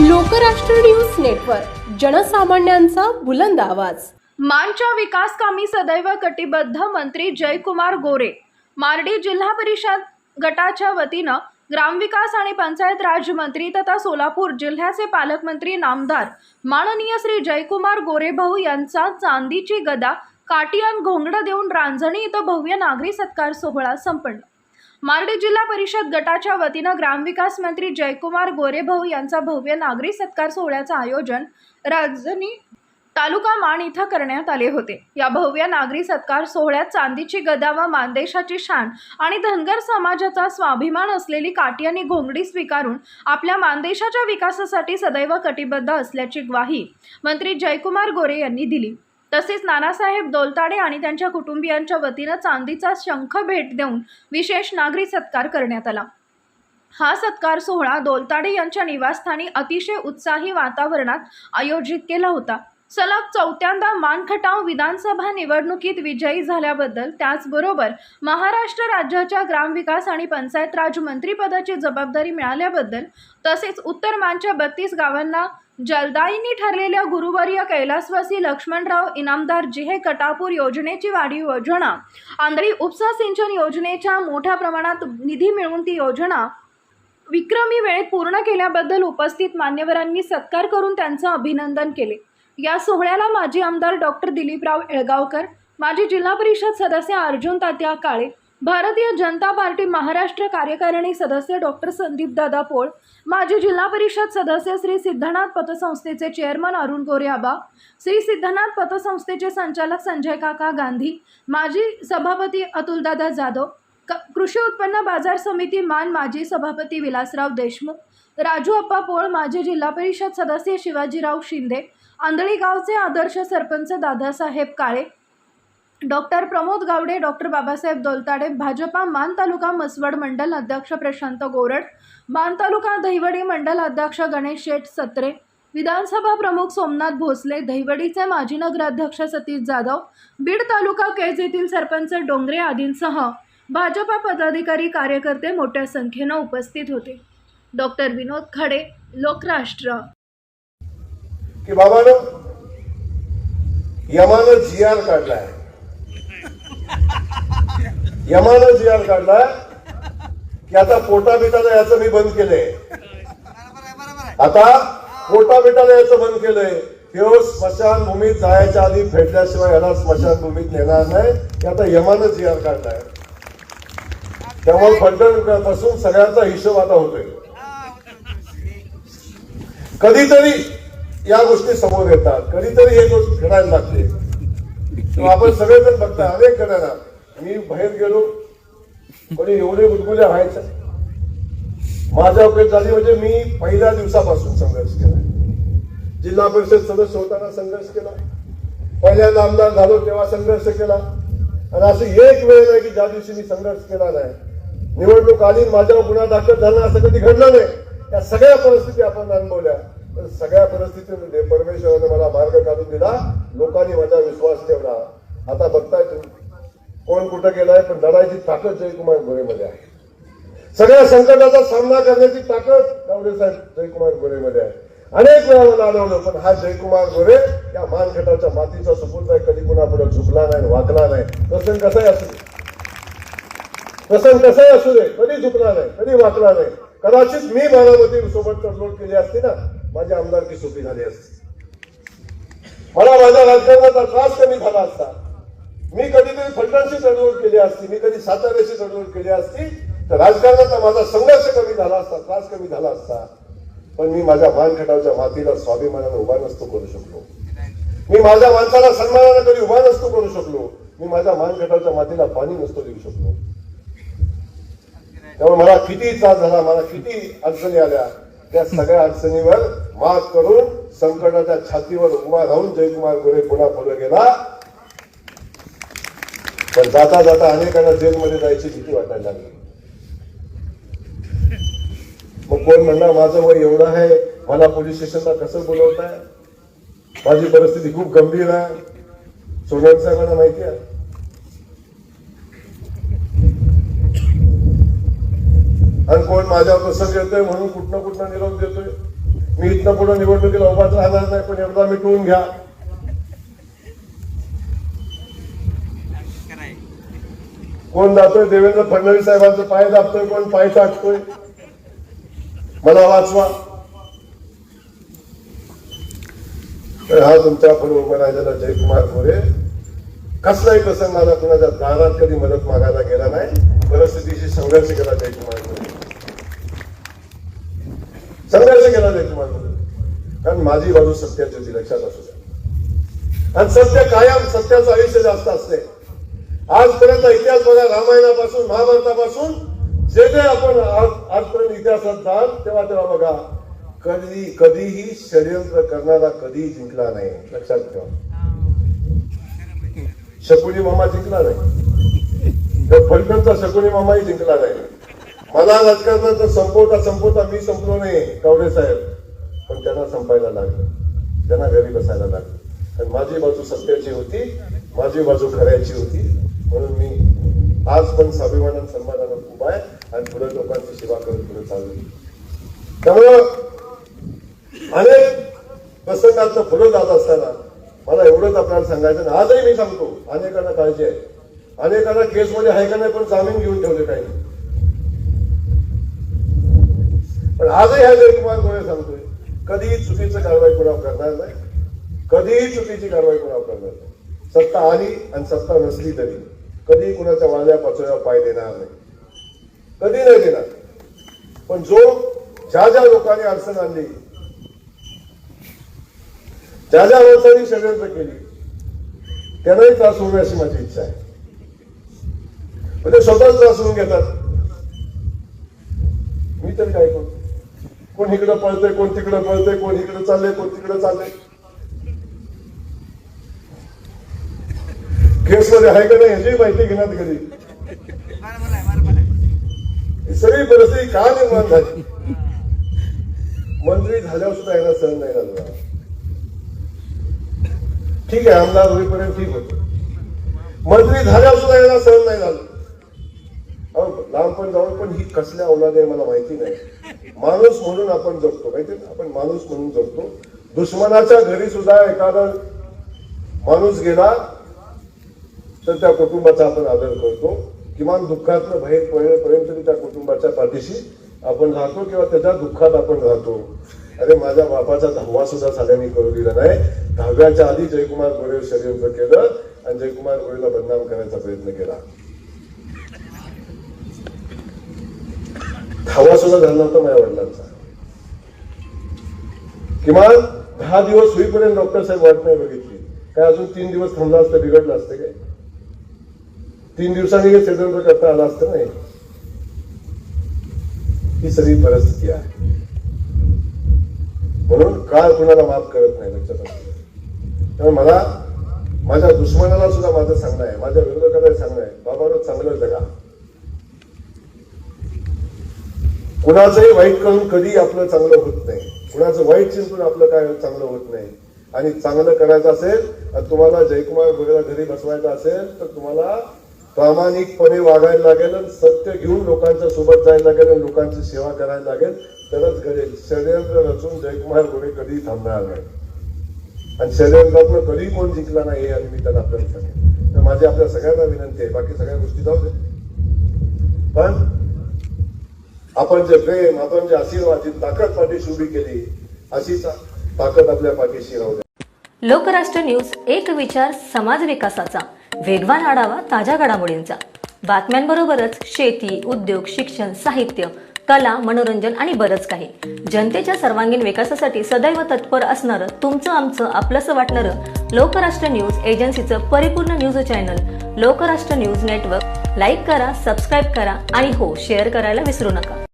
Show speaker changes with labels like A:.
A: Lokrashtra news network जनसामान्यांचा बुलंद आवाज.
B: मानच्या विकास कामी सदैव कटिबद्ध मंत्री जयकुमार गोरे. मार्डी जिल्हा परिषद गटाच्या वतीनं ग्रामविकास आणि पंचायत राज मंत्री तथा सोलापूर जिल्ह्याचे पालकमंत्री नामदार माननीय श्री जयकुमार गोरे भाऊ यांचा चांदीची गदा काटियान घोंगडं देऊन रांजणी इथं भव्य नागरी सत्कार सोहळा संपन्न. मार्डी जिल्हा परिषद गटाच्या वतीनं ग्रामविकास मंत्री जयकुमार गोरेभाऊ यांचा भव्य नागरी सत्कार सोहळ्याचं आयोजन राजधानी तालुका मान इथं करण्यात आले होते. या भव्य नागरी सत्कार सोहळ्यात चांदीची गदा व मानदेशाची शान आणि धनगर समाजाचा स्वाभिमान असलेली काटियानी घोंगडी स्वीकारून आपल्या मानदेशाच्या विकासासाठी सदैव कटिबद्ध असल्याची ग्वाही मंत्री जयकुमार गोरे यांनी दिली. तसेच नानासाहेब दोलताडे आणि त्यांच्या कुटुंबियांच्या वतीनं चांदीचा शंख भेट देऊन विशेष नागरी सत्कार करण्यात आला. हा सत्कार सोहळा दोलताडे यांच्या निवासस्थानी अतिशय उत्साही वातावरणात आयोजित केला होता. सलग चौथ्यांदा मानखटाव विधानसभा निवडणुकीत विजयी झाल्याबद्दल त्याचबरोबर महाराष्ट्र राज्याच्या ग्रामविकास आणि पंचायत राज मंत्रीपदाची जबाबदारी मिळाल्याबद्दल तसेच उत्तर मानच्या बत्तीस गावांना जलदाईंनी ठरलेल्या गुरुवर्य कैलासवासी लक्ष्मणराव इनामदार जिहे कटापूर योजनेची वाढीव योजना आंधळी उपसा सिंचन योजनेच्या मोठ्या प्रमाणात निधी मिळवून ती योजना विक्रमी वेळेत पूर्ण केल्याबद्दल उपस्थित मान्यवरांनी सत्कार करून त्यांचं अभिनंदन केले. या सोहळ्याला माजी आमदार डॉक्टर दिलीपराव येळगावकर माजी जिल्हा परिषद सदस्य अर्जुन तात्या काळे भारतीय जनता पार्टी महाराष्ट्र कार्यकारिणी सदस्य डॉक्टर संदीप दादा पोळ माजी जिल्हा परिषद सदस्य श्री सिद्धनाथ पतसंस्थेचे चेअरमन अरुण गोरे श्री सिद्धनाथ पतसंस्थेचे संचालक संजय काका गांधी माजी सभापती अतुलदादा जाधव क- कृषी उत्पन्न बाजार समिती मान माजी सभापती विलासराव देशमुख राजू अप्पा पोळ माजी जिल्हा परिषद सदस्य शिवाजीराव शिंदे आंधळी गावचे आदर्श सरपंच दादासाहेब काळे डॉक्टर प्रमोद गावडे डॉक्टर बाबासाहेब दोलताडे भाजपा मान तालुका मसवड मंडल अध्यक्ष प्रशांत गोरड मान तालुका दहिवडी मंडल अध्यक्ष गणेश शेठ सत्रे विधानसभा प्रमुख सोमनाथ भोसले दहिवडीचे माजी नगराध्यक्ष सतीश जाधव बीड तालुका केज येथील सरपंच डोंगरे आदींसह भाजपा पदाधिकारी कार्यकर्ते मोठ्या संख्येनं उपस्थित होते. डॉक्टर विनोद खडे लोकराष्ट्र.
C: की बाबानं यमानं जी काढलाय. यमानं जी काढला की आता पोटा बिटाला याचं मी बंद केलंय. आता पोटा बिटाला याचं बंद केलंय. ह्यो स्मशानभूमीत जायच्या आधी फेडल्याशिवाय याला स्मशानभूमीत नेणार नाही. की आता यमानं जी काढलाय. त्यामुळे फंडपासून सगळ्यांचा हिशोब आता होतोय. कधीतरी या गोष्टी समोर येतात. कधीतरी हे गोष्ट घडायला लागते. आपण सगळेजण बघता अनेक घडायला मी बाहेर गेलो कोणी एवढे गुदगुल्या व्हायचं माझ्या अपेक्षा झाली म्हणजे मी पहिल्या दिवसापासून संघर्ष केला. जिल्हा परिषद सदस्य होताना संघर्ष केला. पहिल्यांदा आमदार झालो तेव्हा संघर्ष केला. आणि असं एक वेळ नाही की ज्या दिवशी मी संघर्ष केला नाही. निवडणूक आली आणि माझ्यावर गुन्हा दाखल झाला असं कधी घडलं नाही. या सगळ्या परिस्थिती आपण अनुभवल्या. सगळ्या परिस्थितीमध्ये परमेश्वराने मला मार्ग काढून दिला. लोकांनी माझा विश्वास ठेवला. आता बघताय तुम्ही कोण कुठं गेलाय पण लढायची ताकद जयकुमार गोरेमध्ये आहे. सगळ्या संकटाचा सामना करण्याची ताकद गावडे साहेब जयकुमार गोरेमध्ये आहे. अनेक वेळा मला आढळलं पण हा जयकुमार गोरे या मानखटाच्या मातीचा सुपूत आहे. कधी कुणापुढे झुकला नाही वाकला नाही. प्रसंग कसाही असू दे. प्रसंग कसाही असू दे. कधी झुकला नाही कधी वाकला नाही. कदाचित मी बारामती सोबत तडजोड केली असती ना माझी आमदारकी सोपी झाली असती. मला माझ्या राजकारणाचा त्रास कमी झाला असता. मी कधीतरी फलटणशी चळवळ केली असती मी कधी साताऱ्याशी चळवळ केली असती तर राजकारणाचा माझा संघर्ष कमी झाला असता त्रास कमी झाला असता. पण मी माझ्या मानखटावच्या मातीला स्वाभिमानाने उभा नसतो करू शकलो. मी माझ्या माणसाला सन्मानाने कधी उभा नसतो करू शकलो. मी माझ्या मानखटावच्या मातीला पाणी नसतो देऊ शकलो. त्यामुळे मला किती त्रास झाला मला किती अडचणी आल्या त्या सगळ्या अडचणीवर मात करून संकटाच्या छातीवर उभा राहून जयकुमार गोरे पुन्हा पुढे गेला. पण जाता जाता अनेकांना जेलमध्ये जायची भीती वाटायला लागली. मग कोण म्हणणार माझं वय एवढं आहे मला पोलीस स्टेशनला कसं बोलवताय? माझी परिस्थिती खूप गंभीर आहे. सोनवणे साहेबांना माहिती आहे. आणि कोण माझ्या प्रसंग येतोय म्हणून कुठनं कुठनं निरोप देतोय? मी इथनं पुढे निवडणुकीला उभाच राहणार नाही पण एकदा मिटवून घ्या. कोण जातोय? देवेंद्र फडणवीस साहेबांचं पाय दाबतोय कोण पाय चाटतोय? मला वाचवा. तर हा तुमच्यापुढे उभा जयकुमार मोरे कसलाही प्रसंग आला कुणाच्या दारात कधी मदत मागायला गेला नाही. परिस्थितीशी संघर्ष केला जयकुमार मोरे संघर्ष केला नाही तुम्हाला. कारण माझी बाजू सत्याची होती लक्षात असू द्या. आणि सत्य कायम सत्याचं आयुष्य जास्त असते. आजपर्यंत इतिहास बघा रामायणापासून महाभारतापासून जे जे आपण आज- आजपर्यंत इतिहासात जाल तेव्हा तेव्हा बघा कधी कधीही षडयंत्र करणारा कधीही जिंकला नाही. लक्षात ठेवा. शकुनी मामा जिंकला नाही. तर फलटणचा शकुनी मामाही जिंकला नाही. मला राजकारणात संपवता संपवता मी संपलो नाही कवडे साहेब. पण त्यांना संपायला लागलं. त्यांना घरी बसायला लागलं. आणि माझी बाजू सत्याची होती माझी बाजू खऱ्याची होती. म्हणून मी आज पण स्वाभिमानान सन्मानानं खूप आहे आणि पुढे लोकांची सेवा करत पुढे चालू त्यामुळं अनेक प्रसंगांचं पुढे जात असताना मला एवढंच आपल्याला सांगायचं आणि आजही मी सांगतो अनेकांना काळजी आहे. अनेकांना केसमध्ये आहे का नाही पण जामीन घेऊन ठेवले काही पण आजही ह्या जयकुमार गोळे सांगतोय? कधीही चुकीचं कारवाई कोणावर करणार नाही. कधीही चुकीची कारवाई कोणावर करणार नाही. सत्ता आली आणि सत्ता नसली तरी कधीही कुणाच्या वाल्या पाचोळ्यावर पाय देणार नाही. कधी नाही देणार. पण जो ज्या ज्या लोकांनी अडचण आणली ज्या ज्या माणसांनी षडयंत्र केली त्यांनाही त्रास होऊ अशी माझी इच्छा आहे. म्हणजे स्वतःच त्रास होऊन घेतात. मी तरी काय करतो कोण इकडं पळतंय कोण तिकडं पळतंय कोण इकडं चाललंय कोण तिकडं चाललंय. केसमध्ये आहे का नाही ह्याची माहिती घेण्यात घरी. सगळी परिस्थिती का निर्माण झाली? मंत्री झाल्यावर सुद्धा यांना सहन नाही झालं. ठीक आहे आमदार होईपर्यंत ठीक होत. मंत्री झाल्यावर सुद्धा यांना सहन नाही झालं. अहो, लहानपण जाऊन पण ही कसल्या औलाद आहे मला माहिती नाही. माणूस म्हणून आपण जगतो माहिती आपण माणूस म्हणून जगतो. दुश्मनाच्या घरी सुद्धा एखादा माणूस गेला तर त्या कुटुंबाचा आपण आदर करतो. किमान दुःखातनं बाहेर पडेपर्यंत तरी त्या कुटुंबाच्या पाठीशी आपण राहतो किंवा त्याच्या दुःखात आपण राहतो. अरे माझ्या बापाचा दहावा सुद्धा साल्याने करू दिला नाही. दहाव्याच्या आधी जयकुमार गोरे षडयंत्र केलं आणि जयकुमार गोरेला बदनाम करण्याचा प्रयत्न केला. दहावा सुद्धा झाला नव्हता माझ्या वडिलांचा. किमान दहा दिवस होईपर्यंत डॉक्टर साहेब वाट नाही बघितली. काय अजून तीन दिवस थांबला असतं बिघडलं असतं काय? तीन दिवसांनी हे षडयंत्र करता आलं असतं नाही ही? सगळी परिस्थिती आहे. म्हणून काळ कुणाला माफ करत नाही लक्षात असू त्यामुळे मला माझ्या दुश्मनाला सुद्धा माझं सांगणं आहे. माझ्या विरोधकाला सांगणं आहे. बाबा चांगलं जगा. कुणाचंही वाईट करून कधी आपलं चांगलं होत नाही. कुणाचं वाईट चिंतून आपलं काय चांगलं होत नाही. आणि चांगलं करायचं असेल आणि तुम्हाला जयकुमार गोरेला घरी बसवायचं असेल तर तुम्हाला प्रामाणिकपणे वागायला लागेल आणि सत्य घेऊन लोकांच्या सोबत जायला लागेल आणि लोकांची सेवा करायला लागेल. तरच घडेल. षडयंत्र रचून जयकुमार गोरे कधी थांबणार नाही. आणि षडयंत्रातनं कधी कोण जिंकला नाही हे आणि मी त्यांना आपल्याला सांगेन. तर माझी आपल्या सगळ्यांना विनंती आहे. बाकी सगळ्या गोष्टी जाऊ दे पण आपण जे प्रेम आपण जे आशीर्वाद जी ताकद पाठीशी उभी केली अशी ताकद आपल्या पाठीशी राहू द्या.
D: लोकराष्ट्र न्यूज एक विचार समाज विकासाचा. वेगवान आढावा ताज्या घडामोडींचा. बातम्यांबरोबरच शेती उद्योग शिक्षण साहित्य कला मनोरंजन आणि बरंच काही. जनतेच्या सर्वांगीण विकासासाठी सदैव तत्पर असणारं तुमचं आमचं आपलंसं वाटणारं लोकराष्ट्र न्यूज एजन्सीचं परिपूर्ण news channel Lokrashtra news network. Like करा सबस्क्राईब करा आणि हो शेअर करायला विसरू नका.